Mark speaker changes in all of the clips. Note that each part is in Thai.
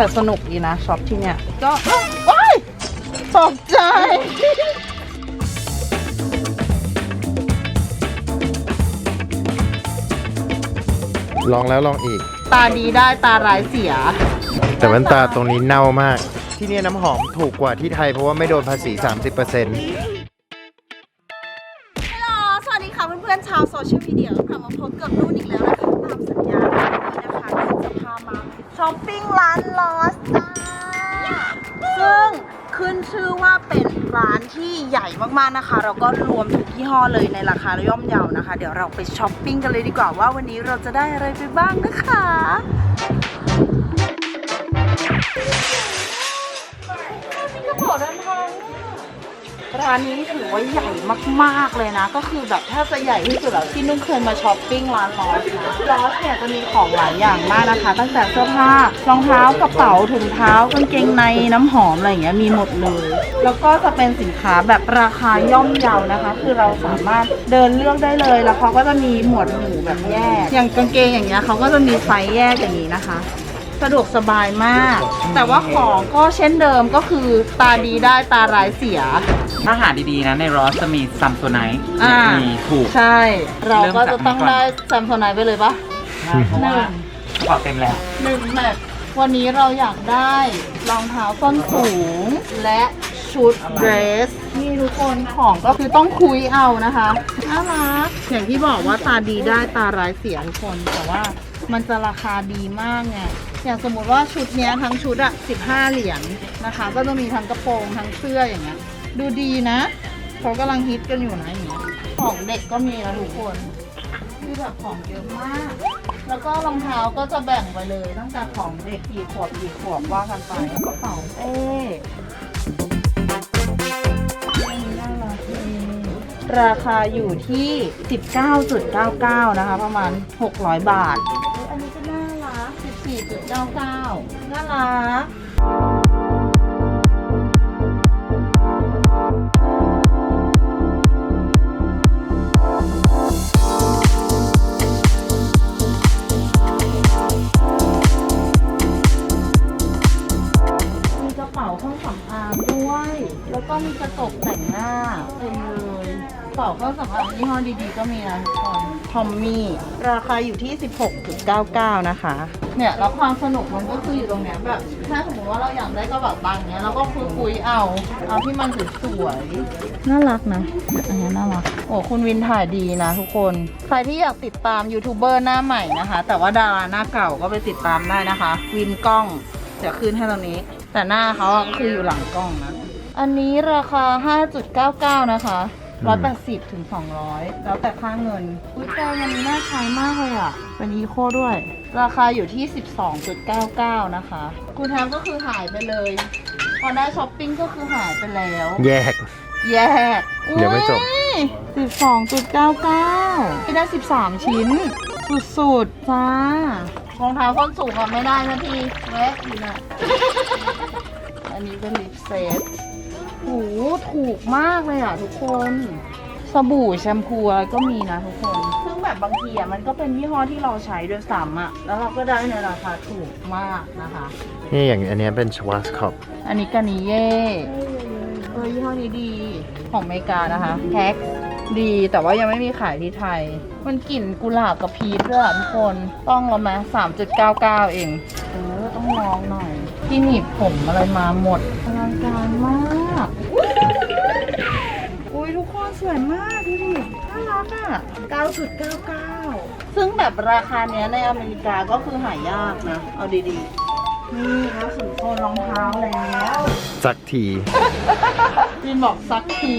Speaker 1: แต่สนุกดีนะช็อปที่เนี่ย ก็โอ้ยตกใจ
Speaker 2: ลองแล้วลองอีก
Speaker 1: ตาดีได้ตาร้ายเสีย
Speaker 2: แต่แว่นตาตรงนี้เน่ามาก ที่เนี่ยน้ำหอมถูกกว่าที่ไทยเพราะว่าไม่โดนภาษี 30%
Speaker 1: ค่ะเพื่อนๆชาวโซเชียลมีเดียกลับมาพบกับนุ่นอีกแล้วนะคะตามสัญญาวันนี้นะคะนุ่นจะพามาช้อปปิ้งร้านลอสจ้าซึ่งขึ้นชื่อว่าเป็นร้านที่ใหญ่มากๆนะคะ เราก็รวมทุกยี่ห้อเลยในราคาย่อมเยานะคะ เดี๋ยวเราไปช้อปปิ้งกันเลยดีกว่าว่าวันนี้เราจะได้อะไรไปบ้างนะคะ ร้านนี้ถือว่าใหญ่มากๆเลยนะ ก็คือแบบถ้าจะใหญ่ที่สุดแล้วที่นุ่นเคยมาช้อปปิ้งร้านลอสนะลอสเนี่ยจะมีของหลายอย่างมากนะคะ ตั้งแต่เสื้อผ้ารองเท้ากระเป๋าถุงเท้ากางเกงในน้ำหอมอะไรอย่างเงี้ยมีหมดเลย แล้วก็จะเป็นสินค้าแบบราคาย่อมเยานะคะ คือเราสามารถเดินเลือกได้เลยแล้วเขาก็จะมีหมวดหมู่แบบแยก อย่างกางเกงอย่างเงี้ยเขาก็จะมีไซส์แยกอย่างนี้นะคะสะดวกสบายมาก แต่ว่าของก็เช่นเดิมก็คือตาดีได้ตาร้ายเสีย
Speaker 3: ถ้าหาดีๆนะในรอสจะมีซัมโซไนท์
Speaker 1: อ่า
Speaker 3: มีถูก
Speaker 1: ใช่ เราก็จะต้อง
Speaker 3: เริ่มจากไหนก่อน
Speaker 1: ได้แซมโซไนไปเลยปะ
Speaker 3: เพราะว่า
Speaker 1: หนึ่ง
Speaker 3: กระเป๋าเต็มแล้ว
Speaker 1: หนึ่งแมทวันนี้เราอยากได้รองเท้าส้นสูง และชุดเดรสนี่ทุกคนของก็คือต้องคุยเอานะคะน่ารักอย่างที่บอกว่าตาดีได้ตาร้ายเสียทุกคนแต่ว่ามันจะราคาดีมากไงอย่างสมมุติว่าชุดเนี้ยทั้งชุดอะ15 เหรียญนะคะ ก็จะมีทั้งกระโปรงทั้งเสื้ออย่างเงี้ย ดูดีนะเขากำลังฮิตกันอยู่นะอย่างเงี้ยของเด็กก็มีนะทุกคนคือแบบของเยอะมาก แล้วก็รองเท้าก็จะแบ่งไปเลยตั้งแต่ของเด็กกี่ขวบกี่ขวบว่ากันไปกระเป๋าเป้อันนี้น่ารักดีราคาอยู่ที่ 19.99 นะคะ ประมาณ 600 บาท อันนี้ก็น่ารัก 14.99 น่ารักมีก อางยี่ห้อดีๆก็มีนะทุกคนทอมมี่ราคาอยู่ที่ 16.99 นะคะ เนี่ยแล้วความสนุกมันก็คืออยู่ตรงเนี้ยแบบถ้าสมมติว่าเราอยากได้กระเป๋าตังค์เนี้ยเราก็คุยคุยๆเอาเอาที่มันสวยๆน่ารักนะอันนี้น่ารักโอ้คุณวินถ่ายดีนะทุกคน ใครที่อยากติดตามยูทูบเบอร์หน้าใหม่นะคะ แต่ว่าดาราหน้าเก่าก็ไปติดตามได้นะคะ วินกล้องเดี๋ยวขึ้นให้ตรงนี้ แต่หน้าเขาอะก็คืออยู่หลังกล้องนะ อันนี้ราคา 5.99 นะคะ 180ถึง200แล้วแต่ค่าเงินอุ้ยแต่มันน่าใช้มากเลยอะ เป็นอีโคด้วย ราคาอยู่ที่12.99นะคะกูแทมก็คือหายไปเลยพอได้ช้อปปิ้งก็คือหายไปแล้ว
Speaker 2: แยก
Speaker 1: แยก
Speaker 2: เดี๋ยวไม่จบ
Speaker 1: สิบสองจุดเก้าเก้าไม่ได้สิบสามชิ้น สุดๆจ้ารองเท้าส้นสูงอะไม่ได้นะพี่แวะอยู่นะอันนี้เป็นลิปเซต โหถูกมากเลยอะทุกคน สบู่แชมพูอะไรก็มีนะทุกคน ซึ่งแบบบางทีอะมันก็เป็นยี่ห้อที่เราใช้ด้วยซ้ำอะ แล้วเราก็ได้ในราคาถูกมากนะคะ
Speaker 2: นี่อย่างอันเนี้ยเป็นชวาสคอป
Speaker 1: อันนี้กานิเย่เออยี่ห้อนี้ดีของอเมริกานะคะแพ็คดีแต่ว่ายังไม่มีขายที่ไทย มันกลิ่นกุหลาบกับพีชด้วยอะทุกคน ต้องแล้วไหมสามจุดเก้าเก้าเอง เออต้องลองหน่อยที่หนีบผมอะไรมาหมดอลังการมากอุ้ยทุกคน สวยมากดูดิน่ารักอะ9.99 ซึ่งแบบราคาเนี้ยในอเมริกาก็คือหายากนะ เอาดีๆ นี่แล้วสุดโซนรองเท้าแล้ว
Speaker 2: สักที
Speaker 1: จินบอกซักที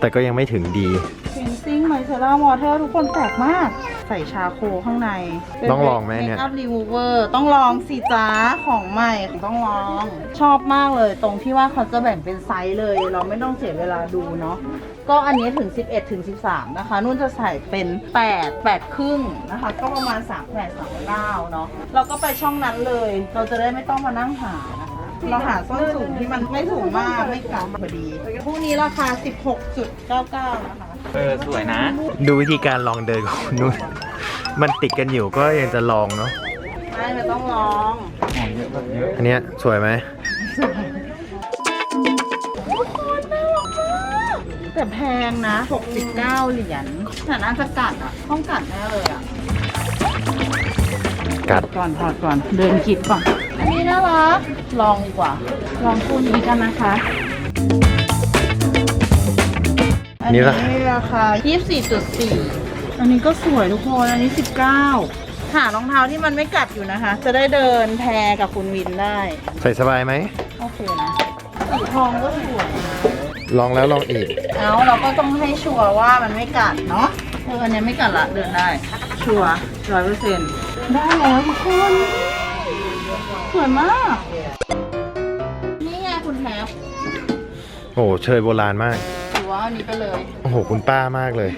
Speaker 2: แต่ก็ยังไม่ถึงดี
Speaker 1: ฟินซิ่งไมเซล่าวอเทอร์ทุกคนแปลกมาก ใส่ชาโคข้างใน
Speaker 2: ต้องลองไหมเนี่ย
Speaker 1: เมคอัพรีมูเวอร์ต้องลองสิจ้าของใหม่ต้องลอง ชอบมากเลย ตรงที่ว่าเขาจะแบ่งเป็นไซส์เลย เราไม่ต้องเสียเวลาดูเนาะ ก็อันนี้ถึง 11 ถึง 13 นะคะ นุ่นจะใส่เป็น 8 8 ครึ่งนะคะ ก็ประมาณ3 8 3 9เนาะเราก็ไปช่องนั้นเลย เราจะได้ไม่ต้องมานั่งหานะคะ เราหาส้นสูงที่มันไม่สูงมากไม่กลับพอดีพวกนี้ราคา 16.99 นะคะ
Speaker 3: เออ สวยนะ
Speaker 2: ดูวิธีการลองเดินของคุณนุ่น มันติดกันอยู่ก็ยังจะลองเนาะ
Speaker 1: ไม่มันต้องลอง
Speaker 3: ของเยอะ
Speaker 2: อันเนี้ยสวยไหม
Speaker 1: แต่แพงนะ 69 เหรียญแต่น่าจะกัดอะ ต้องกัดแน่เลยอะ
Speaker 2: กัด
Speaker 1: ก่อนถอดก่อน เดินคิดก่อน อันนี้น่ารัก ลองดีกว่า ลองคู่นี้กันนะคะอัน
Speaker 2: นี่
Speaker 1: นี้
Speaker 2: ละ
Speaker 1: ราคา 24.4 อันนี้ก็สวยทุกคน อันนี้ 19 หารองเท้าที่มันไม่กัดอยู่นะคะ จะได้เดินแพรกับคุณวินได้
Speaker 2: ใส่สบายไหม
Speaker 1: โอเคนะสีทองก็สวยนะ
Speaker 2: ลองแล้วลองอีก
Speaker 1: เอาเราก็ต้องให้ชัวร์ว่ามันไม่กัดเนาะเอออันเนี้ยไม่กัดละเดินได้ ชัวร์ร้อยเปอร์เซ็นต์ได้แล้วทุกคนสวยมาก นี่ไงคุณแทบ
Speaker 2: โอ้โหเชยโบราณมาก
Speaker 1: ถือว่าเอานี้ไปเลย
Speaker 2: โอ้โห คุณป้ามากเลย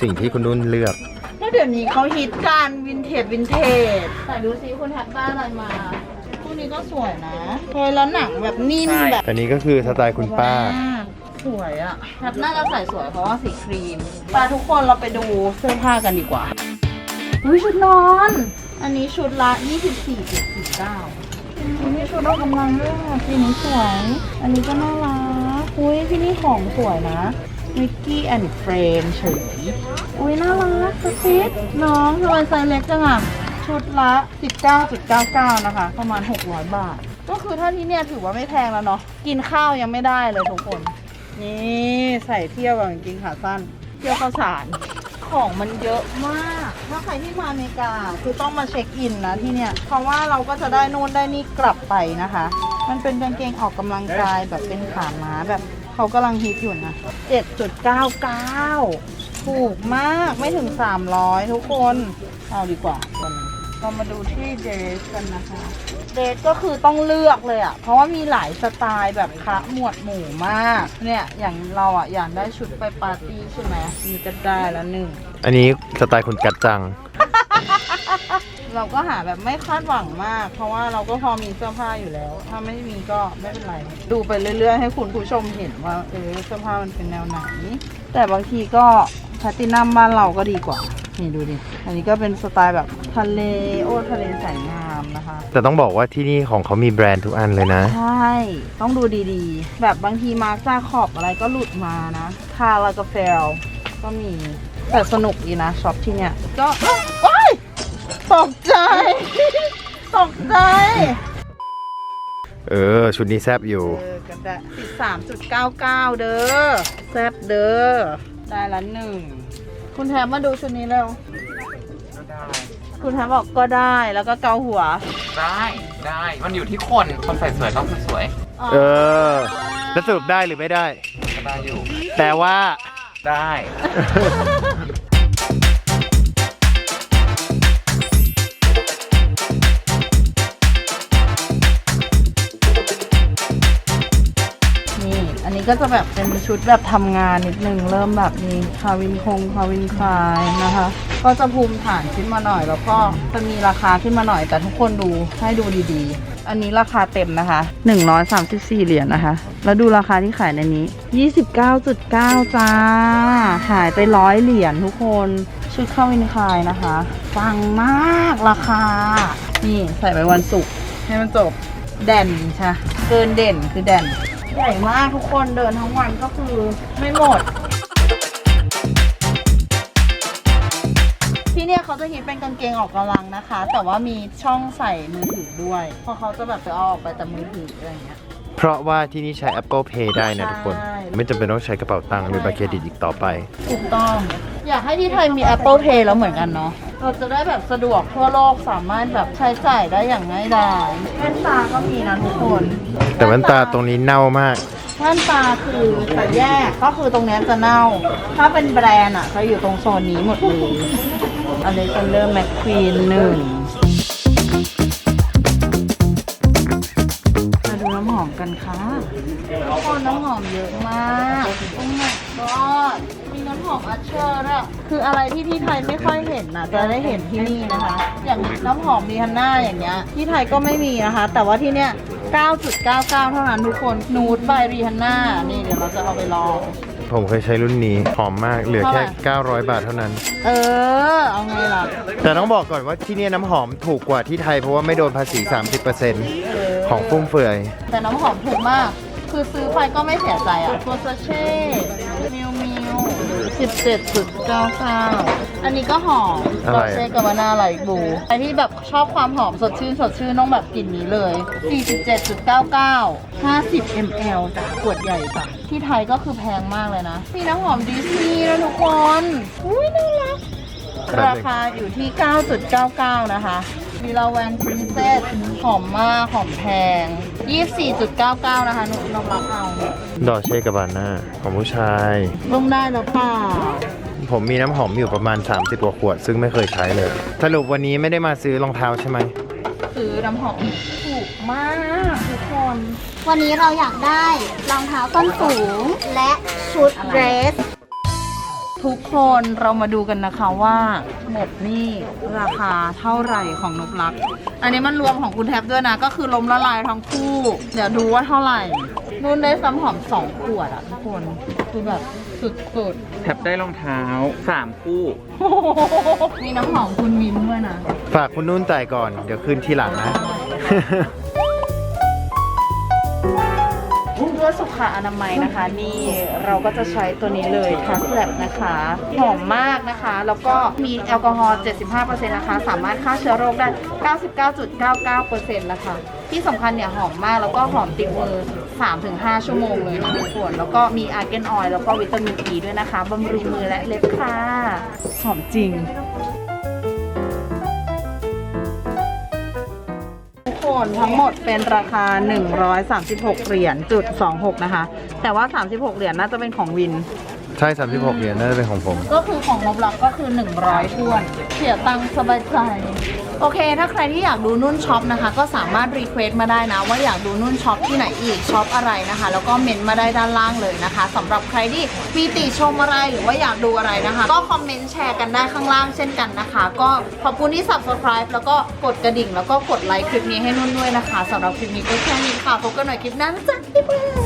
Speaker 2: สิ่งที่คุณนุ่นเลือก
Speaker 1: แล้วเดี๋ยวนี้เขาฮิตการวินเทจวินเทจแต่ดูซิคุณแทบได้อะไรมาพวกนี้ก็สวยนะเฮ้ยแล้วหนังแบบนิ่ม
Speaker 3: ใช่
Speaker 1: แบบ
Speaker 2: แต่นี้ก็คือสไตล์คุณป้า
Speaker 1: สวยอะแบบน่าจะใส่สวยเพราะว่าสีครีมไปทุกคนเราไปดูเสื้อผ้ากันดีกว่าอุ้ยชุดนอน อันนี้ชุดละ 24.49อันนี้ชุดออกกำลังด้วยค่ะสีนี้สวย อันนี้ก็น่ารักอุ้ยที่นี่ของสวยนะมิกกี้แอนด์เฟรนเฉยอุ้ยน่ารักสติดน้องทำไมไซส์เล็กจังอะชุดละ 19.99 นะคะ ประมาณ 600 บาท ก็คือถ้าที่เนี่ยถือว่าไม่แพงแล้วเนาะ กินข้าวยังไม่ได้เลยทุกคน นี่ใส่เที่ยวกับกางเกงขาสั้น เที่ยวข้าวสาร ของมันเยอะมาก ถ้าใครที่มาอเมริกาคือต้องมาเช็คอินนะที่เนี่ย เพราะว่าเราก็จะได้นู่นได้นี่กลับไปนะคะ มันเป็นกางเกงออกกำลังกายแบบเป็นขาม้าแบบเขากำลังฮิตอยู่นะ 7.99 ถูกมากไม่ถึง 300 ทุกคน เอาดีกว่าตัวนี้เรามาดูที่เดรสกันนะคะ เดรสก็คือต้องเลือกเลยอะ่ะ เพราะว่ามีหลายสไตล์แบบคะหมวดหมู่มาก เนี่ยอย่างเราอะ่ะอยากได้ชุดไปปาร์ตี้ใช่ไหมมีก็ได้แล้วหนึ่ง
Speaker 2: อันนี้สไตล์คุณกัดจัง
Speaker 1: เราก็หาแบบไม่คาดหวังมาก เพราะว่าเราก็พอมีเสื้อผ้าอยู่แล้ว ถ้าไม่มีก็ไม่เป็นไร ดูไปเรื่อยๆ ให้คุณผู้ชมเห็นว่าเออเสื้อผ้ามันเป็นแนวไหน แต่บางทีก็แพลตตินัมบ้านเราก็ดีกว่า นี่ดูดิ อันนี้ก็เป็นสไตล์แบบ ทะเลโอ้ทะเลแสงงามนะคะ
Speaker 2: แต่ต้องบอกว่าที่นี่ของเขามีแบรนด์ทุกอันเลยนะ
Speaker 1: ใช่ ต้องดูดีๆ แบบบางทีมาร์คจาขอบอะไรก็หลุดมานะคารากาเฟลก็มี แต่สนุกดีนะช็อปที่เนี่ย ก็โอ้ยตกใจ ตกใจ
Speaker 2: เออ ชุดนี้แซบอยู่
Speaker 1: เออกันได้สิบสามจุดเก้าเก้าเด้อ แซบเด้อ ได้ละหนึ่ง คุณแทมมาดูชุดนี้เร็ว
Speaker 3: ได้
Speaker 1: คุณแทมบอกก็ได้แล้วก็เกาหัว
Speaker 3: ได้ได้มันอยู่ที่คนคนใส่สวยต้องสวย
Speaker 2: เออ แล้วสรุปได้หรือไม่ได้
Speaker 3: ก็ได้อยู่
Speaker 2: แต่ว่า
Speaker 3: ได้
Speaker 1: นี่ อันนี้ก็จะแบบเป็นชุดแบบทำงานนิดนึง เริ่มแบบมีคาวินคงคาวินคลายนะคะ ก็จะภูมิฐานขึ้นมาหน่อย แล้วก็จะมีราคาขึ้นมาหน่อย แต่ทุกคนดูให้ดูดีๆ อันนี้ราคาเต็มนะคะ 134 เหรียญนะคะ แล้วดูราคาที่ขายในนี้ 29.9 จ้า หายไปร้อยเหรียญทุกคนชุดคาวินคลายนะคะฟังมากราคา นี่ใส่ไปวันศุกร์ให้มันจบเด่นใช่เกินเด่นคือเด่นใหญ่มากทุกคนเดินทั้งวันก็คือไม่หมด เนี่ยเขาจะฮิตเป็นกางเกงออกกำลังนะคะ แต่ว่ามีช่องใส่มือถือด้วย เพราะเขาจะแบบไปเอาออกไปแต่มือถืออะไรอย่างเงี้ย
Speaker 2: เพราะว่าที่นี่ใช้ Apple Pay ได้นะทุกคน
Speaker 1: ใช่
Speaker 2: ไม่จำเป็นต้องใช้กระเป๋าตังค์หรือบัตรเครดิตอีกต่อไป
Speaker 1: ถูกต้อง อยากให้ที่ไทยมี Apple Pay แล้วเหมือนกันเนาะ เราจะได้แบบสะดวกทั่วโลกสามารถแบบใช้จ่ายได้อย่างง่ายดายแว่นตาก็มีนะทุกคน
Speaker 2: แต่แว่นตาตรงนี้เน่ามาก
Speaker 1: แว่นตาคือแต่แยกก็คือตรงเนี้ยจะเน่า ถ้าเป็นแบรนด์อะจะอยู่ตรงโซนนี้หมดเลย อเล็กซานเดอร์แมคควีนหนึ่งมาดูน้ำหอมกันค่ะทุกคนน้ำหอมเยอะมากโอ้ my god มีน้ำหอมอัชเชอร์ด้วยคืออะไรที่ที่ไทยไม่ค่อยเห็นนะจะได้เห็นที่นี่นะคะ อย่างน้ำหอมดีฮันน่าอย่างเงี้ย ที่ไทยก็ไม่มีนะคะ แต่ว่าที่เนี้ย9.99 เท่านั้นทุกคนนูดบายรีฮันน่านี่เดี๋ยวเราจะเอาไปลอง
Speaker 2: ผมเคยใช้รุ่นนี้ หอมมากเหลือแค่
Speaker 1: เท่าไหร่
Speaker 2: 900 บาทเท่านั้น
Speaker 1: เออ เอาไงล่ะ
Speaker 2: แต่ต้องบอกก่อนว่าที่เนี่ยน้ำหอมถูกกว่าที่ไทยเพราะว่าไม่โดนภาษี 30%ของฟุ่มเฟือย
Speaker 1: แต่น้ำหอมถูกมาก คือซื้อไปก็ไม่เสียใจอะตัวซาเช่มิวมิวสิบเจ็ดจุดเก้าเก้าอันนี้ก็หอม
Speaker 2: อะไร
Speaker 1: ดอเช่กับวานาไหลบูใครที่แบบชอบความหอมสดชื่นสดชื่นต้องแบบกลิ่นนี้เลย47.99 50 ml จ้ะขวดใหญ่จ้ะที่ไทยก็คือแพงมากเลยนะมีน้ำหอมดิสนีย์นะทุกคน อุ้ยน่ารัก ราคาอยู่ที่ 9.99 นะคะ วีลาแวนพรินเซสหอมมาก หอมแพง 24.99 นะคะหนูน้องรับเอา
Speaker 2: ดอเช่กับบาน่าของผู้ชาย
Speaker 1: ร่มได้แล้วเปล่า
Speaker 2: ผมมีน้ำหอมอยู่ประมาณ 30กว่าขวด ซึ่งไม่เคยใช้เลย สรุปวันนี้ไม่ได้มาซื้อรองเท้าใช่ไหม
Speaker 1: ซื้อน้ำหอมถูกมากทุกคน
Speaker 4: วันนี้เราอยากได้รองเท้าส้นสูงและชุดเดรส
Speaker 1: ทุกคนเรามาดูกันนะคะว่าหมดนี่ราคาเท่าไหร่ของนกรัก อันนี้มันรวมของคุณแท็บด้วยนะ ก็คือล้มละลายทั้งคู่ เดี๋ยวดูว่าเท่าไหร่นุ่นได้ซ้ำหอมสองขวดอะทุกคนคือแบบสุดๆ
Speaker 3: แทบได้รองเท้า 3 คู่
Speaker 1: มีน้ำหอมคุณมินด้วยนะ
Speaker 2: ฝากคุณนุ่นจ่ายก่อน เดี๋ยวคืนทีหลังนะ
Speaker 1: เพื่อสุขอนามัยนะคะ นี่เราก็จะใช้ตัวนี้เลยทัสแลบนะคะหอมมากนะคะ แล้วก็มีแอลกอฮอล์ 75%นะคะ สามารถฆ่าเชื้อโรคได้ 99.99%นะคะ ที่สำคัญเนี่ยหอมมากแล้วก็หอมติดมือ 3-5 ชั่วโมงเลยนะทุกคนแล้วก็มีอาร์เกนออยล์แล้วก็วิตามินอีด้วยนะคะบำรุงมือและเล็บค่ะ หอมจริง คนทั้งหมดเป็นราคา 136 เหรียญจุด26 นะคะ แต่ว่า 36 เหรียญน่าจะเป็นของวิน
Speaker 2: ใช่36เหรียญน่าจะเป็นของผม
Speaker 1: ก็คือของนบลักก็คือ 100ท้วน เสียตังค์สบายใจ โอเค ถ้าใครที่อยากดูนุ่นช็อปนะคะ ก็สามารถรีเควสต์มาได้นะ ว่าอยากดูนุ่นช็อปที่ไหนอีกช็อปอะไรนะคะ แล้วก็เมนต์มาได้ด้านล่างเลยนะคะสำหรับใครที่มีติชมอะไรหรือว่าอยากดูอะไรนะคะ ก็คอมเมนต์แชร์กันได้ข้างล่างเช่นกันนะคะ ก็ขอบคุณที่ subscribe แล้วก็กดกระดิ่ง แล้วก็กดไลค์คลิปนี้ให้นุ่นด้วยนะคะสำหรับคลิปนี้ก็แค่นี้ค่ะพบกันใหม่คลิปหน้านะจ๊ะบ๊ายบาย